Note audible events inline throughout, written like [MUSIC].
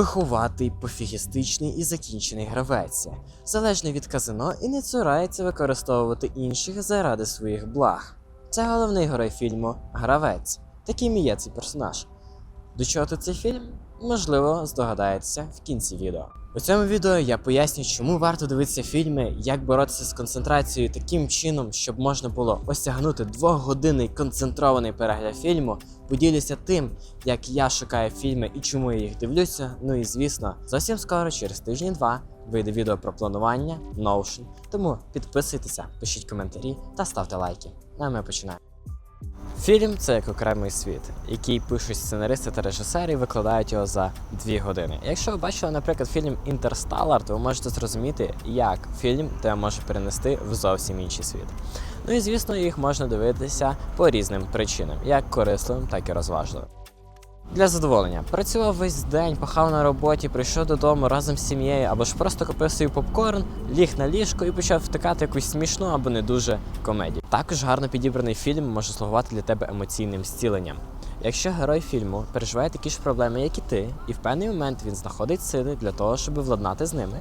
Пихуватий, пофігістичний і закінчений гравець, залежний від казино і не цурається використовувати інших заради своїх благ. Це головний герой фільму Гравець. Таким і є цей персонаж. До чого тут цей фільм? Можливо, здогадається в кінці відео. У цьому відео я поясню, чому варто дивитися фільми, як боротися з концентрацією таким чином, щоб можна було осягнути двохгодинний концентрований перегляд фільму. Поділюся тим, як я шукаю фільми і чому я їх дивлюся. Ну і звісно, зовсім скоро, через тижні-два, вийде відео про планування, Notion. Тому підписуйтеся, пишіть коментарі та ставте лайки. Ну а ми починаємо. Фільм це як окремий світ, який пишуть сценаристи та режисери і викладають його за дві години. Якщо ви бачили, наприклад, фільм Інтерсталар, то ви можете зрозуміти, як фільм тебе може перенести в зовсім інший світ. Ну і звісно, їх можна дивитися по різним причинам, як корисливим, так і розважливим. Для задоволення працював весь день, пахав на роботі, прийшов додому разом з сім'єю, або ж просто купив собі попкорн, ліг на ліжко і почав втикати якусь смішну або не дуже комедію. Також гарно підібраний фільм може слугувати для тебе емоційним зціленням. Якщо герой фільму переживає такі ж проблеми, як і ти, і в певний момент він знаходить сили для того, щоб владнати з ними,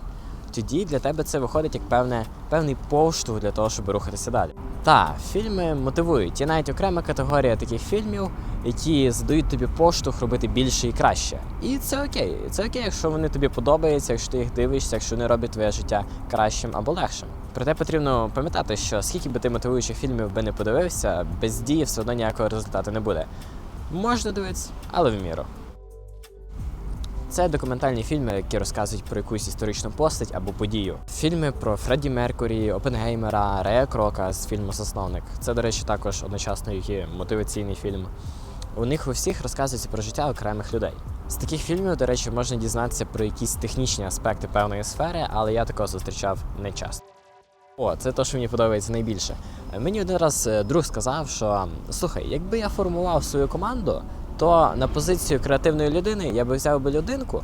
тоді для тебе це виходить як певне, певний поштовх для того, щоб рухатися далі. Та фільми мотивують. Є навіть окрема категорія таких фільмів, які задають тобі поштовх робити більше і краще. І це окей. Це окей, якщо вони тобі подобаються, якщо ти їх дивишся, якщо вони роблять твоє життя кращим або легшим. Проте потрібно пам'ятати, що скільки би ти мотивуючих фільмів би не подивився, без дії все одно ніякого результату не буде. Можна дивитися, але в міру. Це документальні фільми, які розказують про якусь історичну постать або подію. Фільми про Фредді Меркурі, Опенгеймера, Рея Крока з фільму Засновник. Це, до речі, також одночасно і мотиваційний фільм. У них у всіх розказується про життя окремих людей. З таких фільмів, до речі, можна дізнатися про якісь технічні аспекти певної сфери, але я такого зустрічав не часто. О, це те, що мені подобається найбільше. Мені один раз е, друг сказав, що слухай, якби я формував свою команду, то на позицію креативної людини я би взяв би людинку,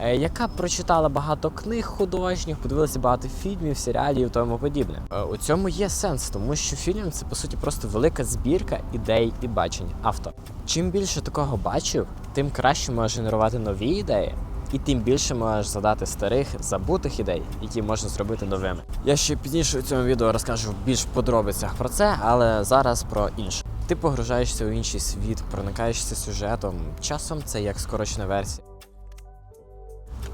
е, яка прочитала багато книг художніх, подивилася багато фільмів, серіалів і тому подібне. Е, У цьому є сенс, тому що фільм це по суті просто велика збірка ідей і бачень автора. Чим більше такого бачив, тим краще можеш генерувати нові ідеї. І тим більше можеш задати старих забутих ідей, які можна зробити новими. Я ще пізніше у цьому відео розкажу в більш подробицях про це, але зараз про інше. Ти погружаєшся у інший світ, проникаєшся сюжетом. Часом це як скорочена версія.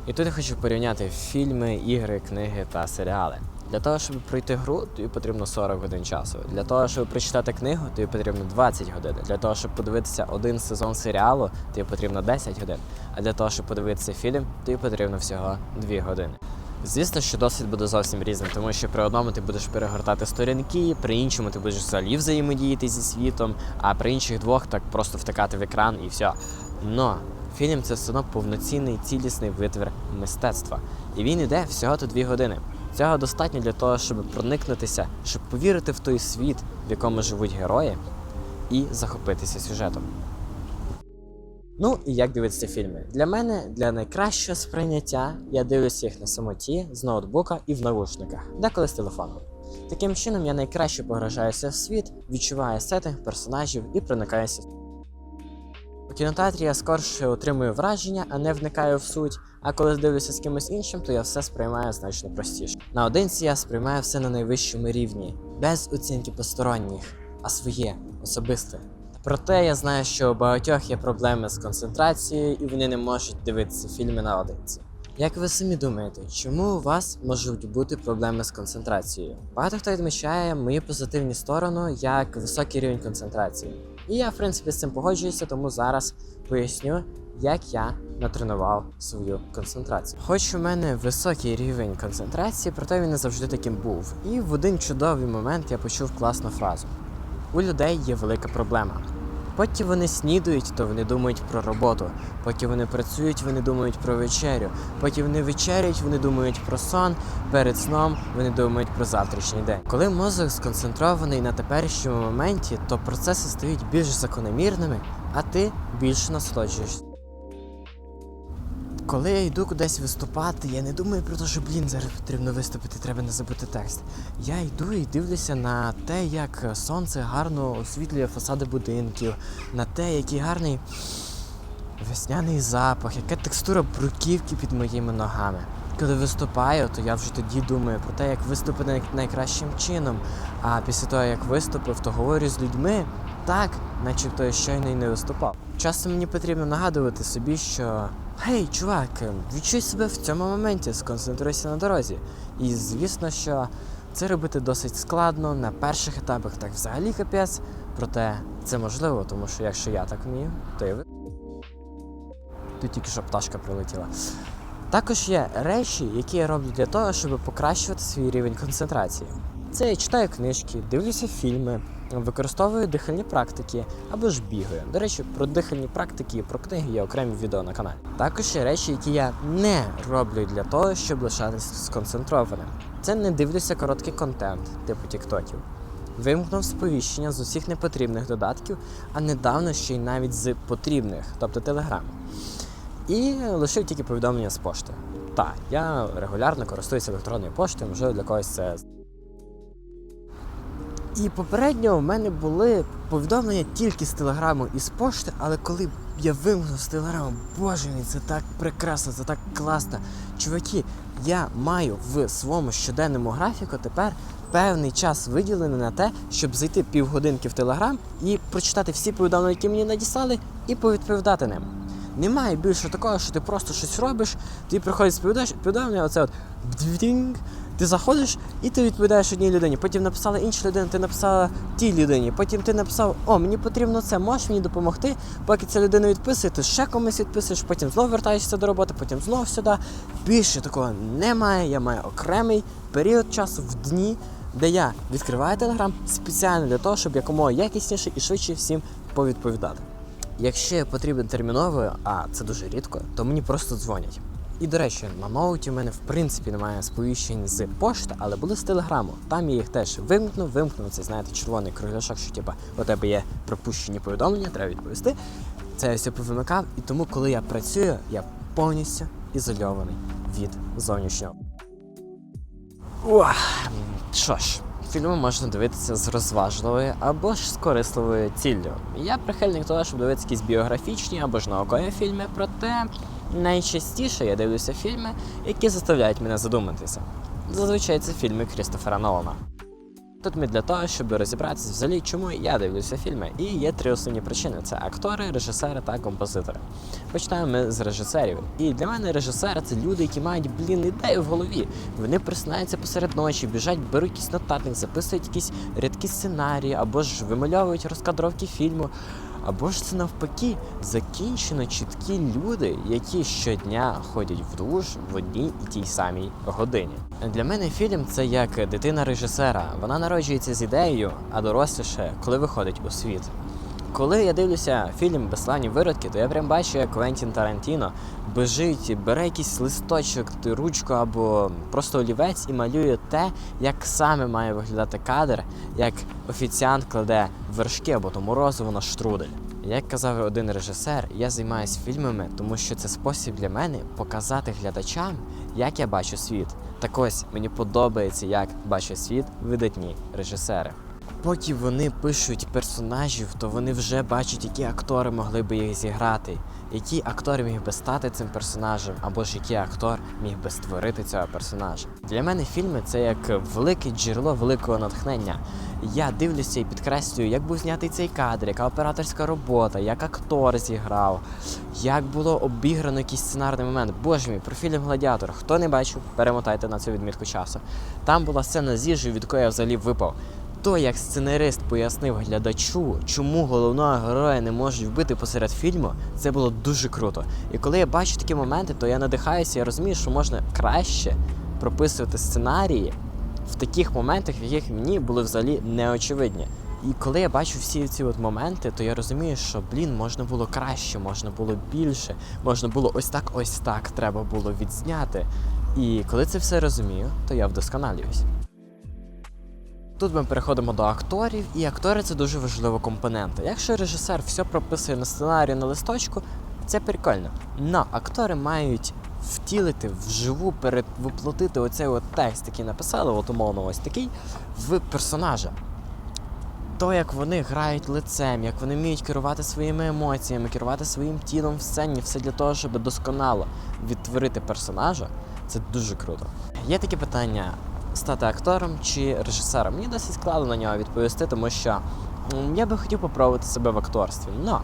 І тут я хочу порівняти фільми, ігри, книги та серіали. Для того, щоб пройти гру, тобі потрібно 40 годин часу. Для того, щоб прочитати книгу, тобі потрібно 20 годин. Для того, щоб подивитися один сезон серіалу, тобі потрібно 10 годин. А для того, щоб подивитися фільм, тобі потрібно всього 2 години. Звісно, що досвід буде зовсім різним, тому що при одному ти будеш перегортати сторінки, при іншому ти будеш взагалі взаємодіяти зі світом, а при інших двох так просто втикати в екран і все. Но фільм це все одно повноцінний цілісний витвір мистецтва. І він іде всього-то дві години. Цього достатньо для того, щоб проникнутися, щоб повірити в той світ, в якому живуть герої, і захопитися сюжетом. Ну і як дивитися фільми? Для мене для найкращого сприйняття я дивлюся їх на самоті, з ноутбука і в навушниках, деколи з телефону. Таким чином я найкраще погружаюся в світ, відчуваю сеттинг персонажів і проникаюся. У кінотеатрі я скорше отримую враження, а не вникаю в суть. А коли дивлюся з кимось іншим, то я все сприймаю значно простіше. Наодинці я сприймаю все на найвищому рівні, без оцінки посторонніх, а своє, особисте. Проте я знаю, що у багатьох є проблеми з концентрацією і вони не можуть дивитися фільми наодинці. Як ви самі думаєте, чому у вас можуть бути проблеми з концентрацією? Багато хто відмічає мої позитивні сторони як високий рівень концентрації. І я, в принципі, з цим погоджуюся, тому зараз поясню, як я натренував свою концентрацію. Хоч у мене високий рівень концентрації, проте він не завжди таким був. І в один чудовий момент я почув класну фразу: у людей є велика проблема. Поки вони снідають, то вони думають про роботу. Поки вони працюють, вони думають про вечерю. Поки вони вечеряють, вони думають про сон. Перед сном вони думають про завтрашній день. Коли мозок сконцентрований на теперішньому моменті, то процеси стають більш закономірними, а ти більше насолоджуєшся. Коли я йду кудись виступати, я не думаю про те, що блін, зараз потрібно виступити, треба не забути текст. Я йду і дивлюся на те, як сонце гарно освітлює фасади будинків, на те, який гарний весняний запах, яка текстура бруківки під моїми ногами. Коли виступаю, то я вже тоді думаю про те, як виступити найкращим чином. А після того, як виступив, то говорю з людьми так, начебто я щойно й не виступав. Часто мені потрібно нагадувати собі, що гей, чувак, відчуй себе в цьому моменті, сконцентруйся на дорозі. І звісно, що це робити досить складно на перших етапах, так взагалі капець. Проте це можливо, тому що якщо я так вмію, то і ви. Тут тільки що пташка прилетіла. Також є речі, які я роблю для того, щоб покращувати свій рівень концентрації. Це я читаю книжки, дивлюся фільми, використовую дихальні практики або ж бігаю. До речі, про дихальні практики і про книги є окремі відео на каналі. Також є речі, які я не роблю для того, щоб лишатися сконцентрованим. Це не дивлюся короткий контент, типу тіктоків. Вимкнув сповіщення з усіх непотрібних додатків, а недавно ще й навіть з потрібних, тобто телеграм. І лишив тільки повідомлення з пошти. Так, я регулярно користуюся електронною поштою, можливо, для когось це. І попередньо в мене були повідомлення тільки з телеграму і з пошти, але коли я вимкнув з телеграму, боже мій, це так прекрасно, це так класно. Чуваки, я маю в своєму щоденному графіку тепер певний час виділений на те, щоб зайти півгодинки в телеграм і прочитати всі повідомлення, які мені надіслали, і повідповідати ним. Немає більше такого, що ти просто щось робиш, тобі приходить повідомлення, оце от бдвінг, ти заходиш і ти відповідаєш одній людині. Потім написала інша людина, ти написала тій людині. Потім ти написав, о, мені потрібно це, можеш мені допомогти. Поки ця людина відписує, ти ще комусь відписуєш, потім знову вертаєшся до роботи, потім знову сюди. Більше такого немає. Я маю окремий період часу в дні, де я відкриваю телеграм спеціально для того, щоб якомога якісніше і швидше всім повідповідати. Якщо потрібен терміново, а це дуже рідко, то мені просто дзвонять. І до речі, на ноуті в мене в принципі немає сповіщень з пошти, але були з телеграму. Там я їх теж вимкнув, вимкнув цей, знаєте, червоний кругляшок, що типа у тебе є пропущені повідомлення, треба відповісти. Це я все повимикав, і тому, коли я працюю, я повністю ізольований від зовнішнього. Ух, що ж, фільми можна дивитися з розважливою або ж з корисливою ціллю. Я прихильник того, щоб дивитися якісь біографічні або ж наукові фільми, проте найчастіше я дивлюся фільми, які заставляють мене задуматися. Зазвичай це фільми Крістофера Нолана. Тут ми для того, щоб розібратися взагалі, чому я дивлюся фільми. І є три основні причини: це актори, режисери та композитори. Починаємо ми з режисерів. І для мене режисери це люди, які мають блін ідею в голові. Вони просинаються посеред ночі, біжать, беруть якийсь нотатник, записують якісь рядкі сценарії, або ж вимальовують розкадровки фільму. Або ж це навпаки закінчено чіткі люди, які щодня ходять в душ в одній і тій самій годині. Для мене фільм це як дитина режисера. Вона народжується з ідеєю, а доросліше, коли виходить у світ. Коли я дивлюся фільм Безславні виродки, то я прям бачу, як Квентін Тарантіно бежить, бере якийсь листочок, ручку або просто олівець і малює те, як саме має виглядати кадр, як офіціант кладе вершки або то морозиво на штрудель. Як казав один режисер, я займаюся фільмами, тому що це спосіб для мене показати глядачам, як я бачу світ. Так ось мені подобається, як бачать світ видатні режисери. Поки вони пишуть персонажів, то вони вже бачать, які актори могли би їх зіграти, який актор міг би стати цим персонажем, або ж який актор міг би створити цього персонажа. Для мене фільми це як велике джерело великого натхнення. Я дивлюся і підкреслюю, як був знятий цей кадр, яка операторська робота, як актор зіграв, як було обіграно якийсь сценарний момент. Боже мій, про фільм Гладіатор. Хто не бачив, перемотайте на цю відмітку часу. Там була сцена з від якої я взагалі випав. То, як сценарист пояснив глядачу, чому головного героя не можуть вбити посеред фільму, це було дуже круто. І коли я бачу такі моменти, то я надихаюся і розумію, що можна краще прописувати сценарії в таких моментах, в яких мені були взагалі неочевидні. І коли я бачу всі ці от моменти, то я розумію, що блін, можна було краще, можна було більше, можна було ось так, ось так треба було відзняти. І коли це все розумію, то я вдосконалююсь. Тут ми переходимо до акторів, і актори це дуже важлива компонента. Якщо режисер все прописує на сценарію на листочку, це прикольно. Но актори мають втілити вживу, перевоплотити оцей от текст, який написали, от умовно ось такий, в персонажа. то, як вони грають лицем, як вони вміють керувати своїми емоціями, керувати своїм тілом в сцені, все для того, щоб досконало відтворити персонажа, це дуже круто. Є таке питання: стати актором чи режисером? Мені досить складно на нього відповісти, тому що я би хотів попробувати себе в акторстві. Но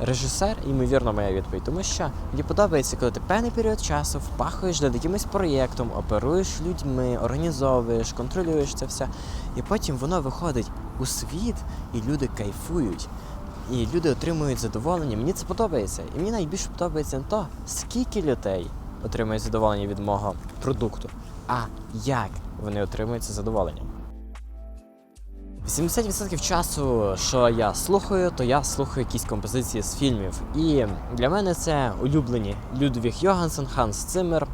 режисер, ймовірно, моя відповідь, тому що мені подобається, коли ти певний період часу впахуєш над якимось проєктом, оперуєш людьми, організовуєш, контролюєш це все, і потім воно виходить у світ, і люди кайфують. І люди отримують задоволення. Мені це подобається. І мені найбільше подобається не то, скільки людей отримують задоволення від мого продукту, а як вони отримують це задоволення. 70% часу, що я слухаю, то я слухаю якісь композиції з фільмів. І для мене це улюблені Людвіг Йогансен, Ханс Циммер.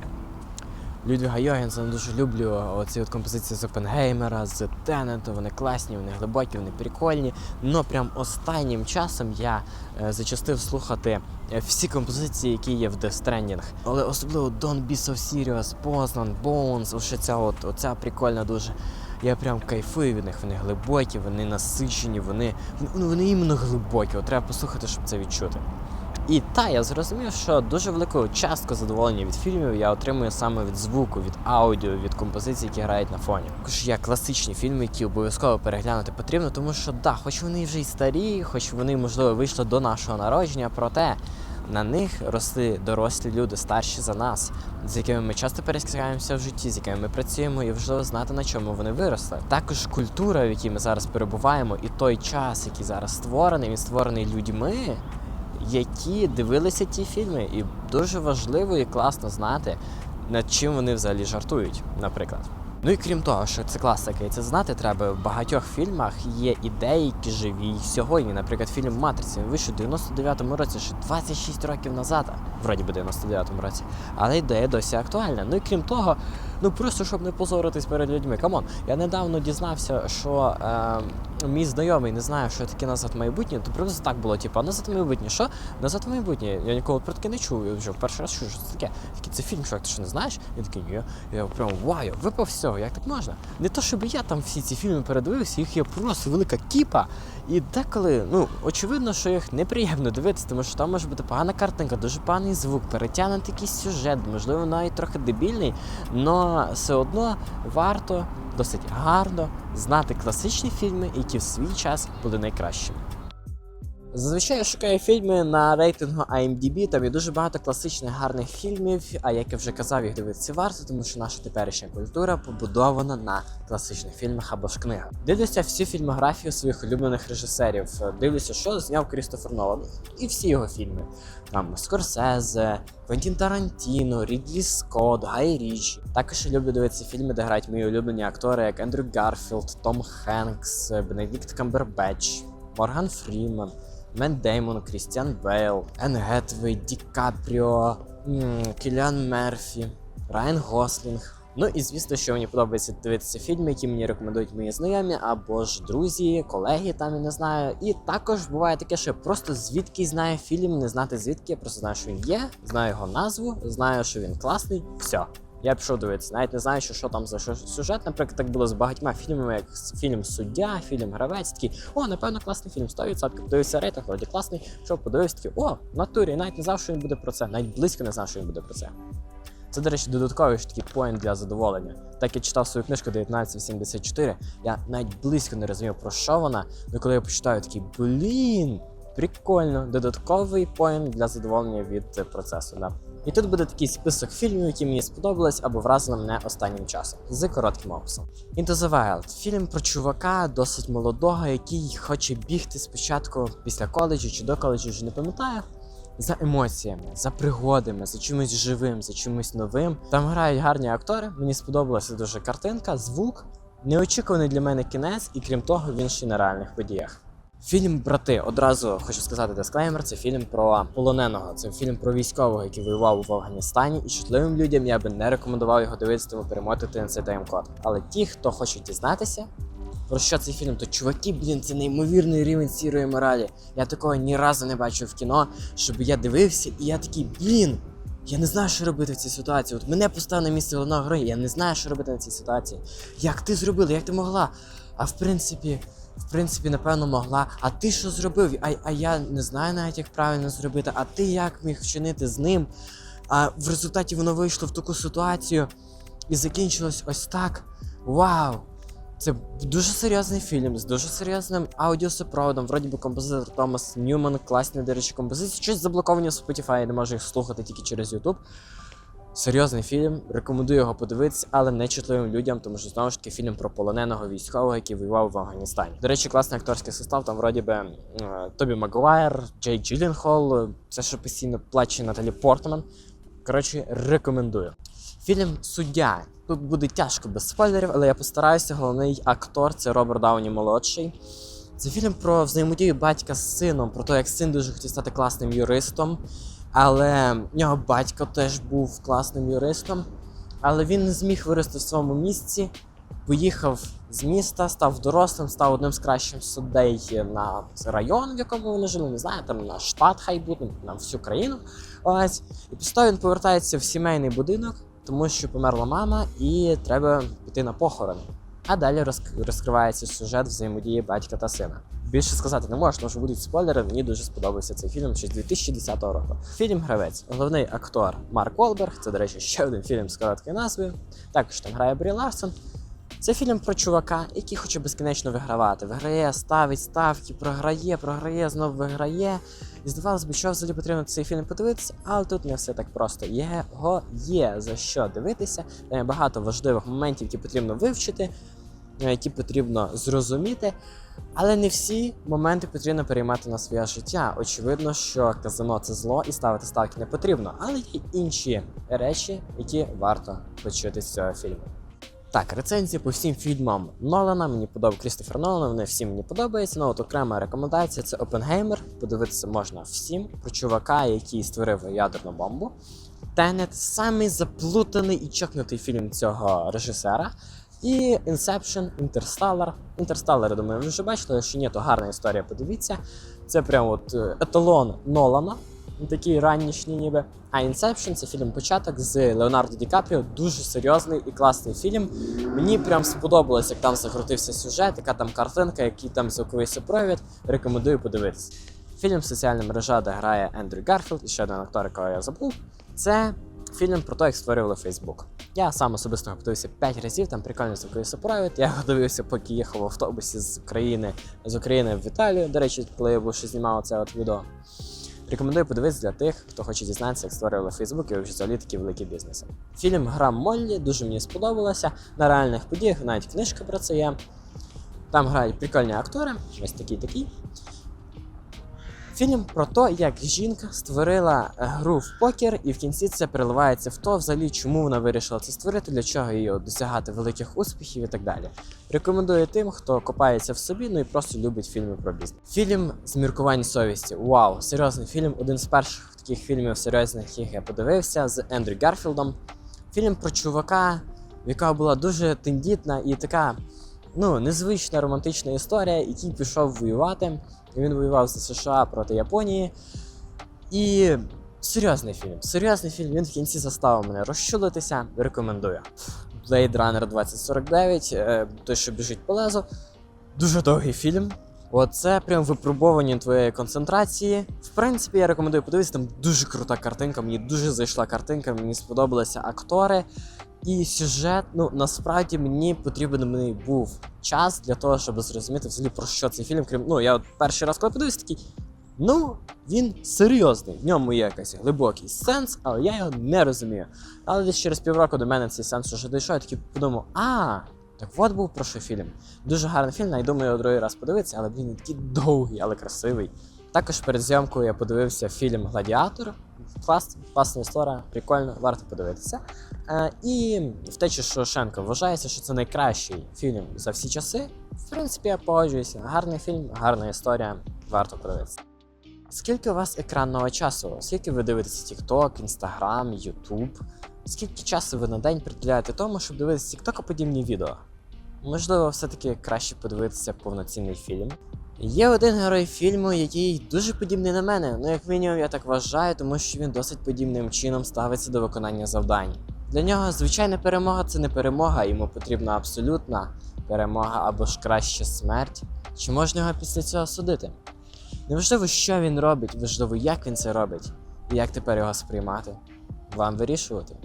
Людвіга Йогансена дуже люблю оці от композиції з Опенгеймера, з Теннета, вони класні, вони глибокі, вони прикольні. Но прям останнім часом я е, зачастив слухати е, всі композиції, які є в Death Stranding. Але особливо Don't Be So Serious, Poznan, Bones, ось ця от, оця прикольна дуже. Я прям кайфую від них, вони глибокі, вони насичені, вони, ну, вони іменно глибокі. От треба послухати, щоб це відчути. І та я зрозумів, що дуже велику частку задоволення від фільмів я отримую саме від звуку, від аудіо, від композицій, які грають на фоні. Також є класичні фільми, які обов'язково переглянути потрібно, тому що да, хоч вони вже й старі, хоч вони можливо вийшли до нашого народження, проте на них росли дорослі люди старші за нас, з якими ми часто пересікаємося в житті, з якими ми працюємо, і важливо знати на чому вони виросли. Також культура, в якій ми зараз перебуваємо, і той час, який зараз створений, він створений людьми які дивилися ті фільми, і дуже важливо і класно знати, над чим вони взагалі жартують, наприклад. Ну і крім того, що це класика, і це знати треба. В багатьох фільмах є ідеї, які живі сьогодні. Наприклад, фільм Матриця він вийшов у 99-му році, ще 26 років назад, вроді би 99-му році. Але ідея досі актуальна. Ну і крім того, ну просто щоб не позоритись перед людьми. Камон, я недавно дізнався, що е, мій знайомий не знає, що таке назад в майбутнє, то просто так було, типу, назад в майбутнє. Що? Назад в майбутнє. Я ніколи про таке не чув. Я вже перший раз чую, що це таке. Такий це фільм, чувак, ти що не знаєш? Я такий, ні. Я прям вау, випав всього, як так можна? Не то, щоб я там всі ці фільми передивився, їх є просто велика кіпа. І деколи, ну, очевидно, що їх неприємно дивитися, тому що там може бути погана картинка, дуже поганий звук, перетягнутий якийсь сюжет, можливо, навіть трохи дебільний, але все одно варто досить гарно знати класичні фільми, які в свій час були найкращими. Зазвичай я шукаю фільми на рейтингу IMDb, там є дуже багато класичних гарних фільмів, а як я вже казав, їх дивитися варто, тому що наша теперішня культура побудована на класичних фільмах або ж книгах. Дивлюся всю фільмографію своїх улюблених режисерів. Дивлюся, що зняв Крістофер Нолан і всі його фільми. Там Скорсезе, Квентін Тарантіно, Рідлі Скотт, Гай Річі. Також я люблю дивитися фільми, де грають мої улюблені актори, як Ендрю Гарфілд, Том Хенкс, Бенедикт Камбербетч, Морган Фріман. Мет Деймон, Крістіан Бейл, Ен Гетвей, Ді Капріо, Кіліан Мерфі, Райан Гослінг. Ну і звісно, що мені подобається дивитися фільми, які мені рекомендують мої знайомі, або ж друзі, колеги, там я не знаю. І також буває таке, що я просто звідки знаю фільм, не знати звідки, я просто знаю, що він є, знаю його назву, знаю, що він класний. Все. Я пішов дивитися, навіть не знаю, що, що там за сюжет. Наприклад, так було з багатьма фільмами, як фільм Суддя, фільм Гравець. Такий, о, напевно, класний фільм, 100%. Подивився рейтинг, вроді класний. Що подивився, такий, о, в натурі, навіть не знав, що він буде про це, навіть близько не знав, що він буде про це. Це, до речі, додатковий ж такий поінт для задоволення. Так я читав свою книжку 1984, я навіть близько не розумів, про що вона. Ну коли я почитаю такий, блін, прикольно, додатковий поінт для задоволення від е, процесу. Да. І тут буде такий список фільмів, які мені сподобались або вразили мене останнім часом з коротким описом. Into the Wild фільм про чувака досить молодого, який хоче бігти спочатку після коледжу чи до коледжу, вже не пам'ятаю. За емоціями, за пригодами, за чимось живим, за чимось новим. Там грають гарні актори. Мені сподобалася дуже картинка, звук, неочікуваний для мене кінець, і крім того, він ще на реальних подіях. Фільм Брати одразу хочу сказати дисклеймер. Це фільм про полоненого. Це фільм про військового, який воював в Афганістані, і чутливим людям я би не рекомендував його дивитися, тому перемотати на цей тайм-код. Але ті, хто хоче дізнатися, про що цей фільм, то чуваки, блін, це неймовірний рівень сірої моралі. Я такого ні разу не бачив в кіно, щоб я дивився, і я такий, блін. Я не знаю, що робити в цій ситуації. От мене поставили на місце головного героя, я не знаю, що робити на цій ситуації. Як ти зробила, як ти могла? А в принципі, в принципі, напевно, могла. А ти що зробив? А, а я не знаю навіть, як правильно зробити. А ти як міг вчинити з ним? А в результаті воно вийшло в таку ситуацію і закінчилось ось так. Вау! Це дуже серйозний фільм з дуже серйозним аудіосупроводом. Вроді би композитор Томас Ньюман, класні, до речі, композиції. Щось заблоковані в Spotify, не можу їх слухати тільки через YouTube. Серйозний фільм, рекомендую його подивитися, але не чутливим людям, тому що знову ж таки фільм про полоненого військового, який воював в Афганістані. До речі, класний акторський состав. Там вроді би е, Тобі Магуайр, Джей Джилленхол, це що постійно плаче Наталі Портман. Коротше, рекомендую. Фільм Суддя. Тут буде тяжко без спойлерів, але я постараюся. Головний актор це Роберт Дауні молодший. Це фільм про взаємодію батька з сином, про те, як син дуже хотів стати класним юристом. Але в нього батько теж був класним юристом. Але він не зміг вирости в своєму місці, поїхав з міста, став дорослим, став одним з кращих суддей на район, в якому вони жили, не знаю, там на штат хай буде, на всю країну. Ось. І після він повертається в сімейний будинок, тому що померла мама, і треба піти на похорон. А далі розк- розкривається сюжет взаємодії батька та сина. Більше сказати не можу, тому що будуть спойлери. Мені дуже сподобався цей фільм ще з 2010 року. Фільм Гравець. Головний актор Марк Уолберг. Це, до речі, ще один фільм з короткою назвою. Також там грає Брі Ларсон. Це фільм про чувака, який хоче безкінечно вигравати. Виграє, ставить ставки, програє, програє, знову виграє. І здавалось би, що взагалі потрібно цей фільм подивитися, але тут не все так просто. Його є за що дивитися. Там є багато важливих моментів, які потрібно вивчити, які потрібно зрозуміти. Але не всі моменти потрібно переймати на своє життя. Очевидно, що казино це зло і ставити ставки не потрібно, але є інші речі, які варто почути з цього фільму. Так, рецензії по всім фільмам Нолана. Мені подобається Крістофер Нолан, вони всі мені подобаються. Ну от окрема рекомендація це Опенгеймер. Подивитися можна всім про чувака, який створив ядерну бомбу. Тенет самий заплутаний і чокнутий фільм цього режисера. І Inception, Interstellar. Interstellar, думаю, ви вже бачили, якщо ні, то гарна історія, подивіться. Це прям от е, еталон Нолана, такий раннішній ніби. А Inception це фільм початок з Леонардо Ді Капріо. Дуже серйозний і класний фільм. Мені прям сподобалось, як там закрутився сюжет, яка там картинка, який там звуковий супровід. Рекомендую подивитися. Фільм соціальна мережа, де грає Ендрю Гарфілд, і ще один актор, якого я забув. Це фільм про те, як створювали Facebook. Я сам особисто подивився 5 разів, там прикольний звуковий супровід. Я [LAUGHS] його дивився, поки їхав в автобусі з України з України в Італію. До речі, коли я ще знімав це от відео. Рекомендую подивитися для тих, хто хоче дізнатися, як створювали Facebook і взагалі такі великі бізнеси. Фільм Гра Моллі дуже мені сподобалося. На реальних подіях навіть книжка про це є. Там грають прикольні актори, ось такий такий. Фільм про те, як жінка створила е, гру в покер, і в кінці це переливається в то, взагалі, чому вона вирішила це створити, для чого її досягати великих успіхів і так далі. Рекомендую тим, хто копається в собі, ну і просто любить фільми про бізнес. Фільм з міркувань совісті. Вау, серйозний фільм. Один з перших таких фільмів серйозних, яких я подивився з Ендрю Гарфілдом. Фільм про чувака, в якого була дуже тендітна і така ну, незвична романтична історія, який пішов воювати. Він воював за США проти Японії. І серйозний фільм. Серйозний фільм. Він в кінці заставив мене розчулитися. Рекомендую. Blade Runner 2049, е, той, що біжить по лезу. Дуже довгий фільм. Оце прям випробування твоєї концентрації. В принципі, я рекомендую подивитися, там дуже крута картинка. Мені дуже зайшла картинка, мені сподобалися актори. І сюжет, ну насправді мені потрібен мені був час для того, щоб зрозуміти взагалі про що цей фільм. Крім ну, я от перший раз коли подивився, такий. Ну, він серйозний. В ньому є якийсь глибокий сенс, але я його не розумію. Але десь через півроку до мене цей сенс вже дійшов, я такий подумав, а, так от був про що фільм. Дуже гарний фільм, я думаю, його другий раз подивитися, але він такий довгий, але красивий. Також перед зйомкою я подивився фільм Гладіатор. Клас, класна історія, прикольно, варто подивитися. Е, і втеча Шоушенка вважається, що це найкращий фільм за всі часи. В принципі, я погоджуюся. Гарний фільм, гарна історія, варто подивитися. Скільки у вас екранного часу? Скільки ви дивитеся TikTok, Instagram, YouTube? Скільки часу ви на день приділяєте тому, щоб дивитися TikTok подібні відео? Можливо, все-таки краще подивитися повноцінний фільм. Є один герой фільму, який дуже подібний на мене. Ну, як мінімум, я так вважаю, тому що він досить подібним чином ставиться до виконання завдань. Для нього звичайна перемога це не перемога, йому потрібна абсолютна перемога або ж краще смерть? Чи можна його після цього судити? Неважливо, що він робить, важливо, як він це робить, і як тепер його сприймати. Вам вирішувати.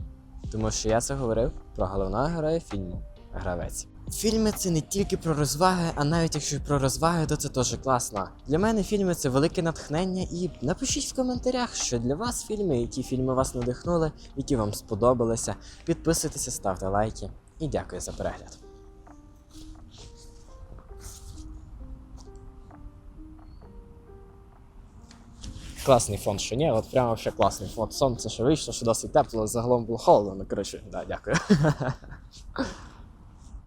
Тому що я це говорив про головного героя фільму Гравець. Фільми це не тільки про розваги, а навіть якщо про розваги, то це теж класно. Для мене фільми це велике натхнення, і напишіть в коментарях, що для вас фільми, які фільми вас надихнули, які вам сподобалися. Підписуйтеся, ставте лайки і дякую за перегляд. Класний фон, що ні, от прямо ще класний фон. Сонце, що вийшло, що досить тепло, загалом було холодно. Ну, коротше, да, дякую. [LAUGHS]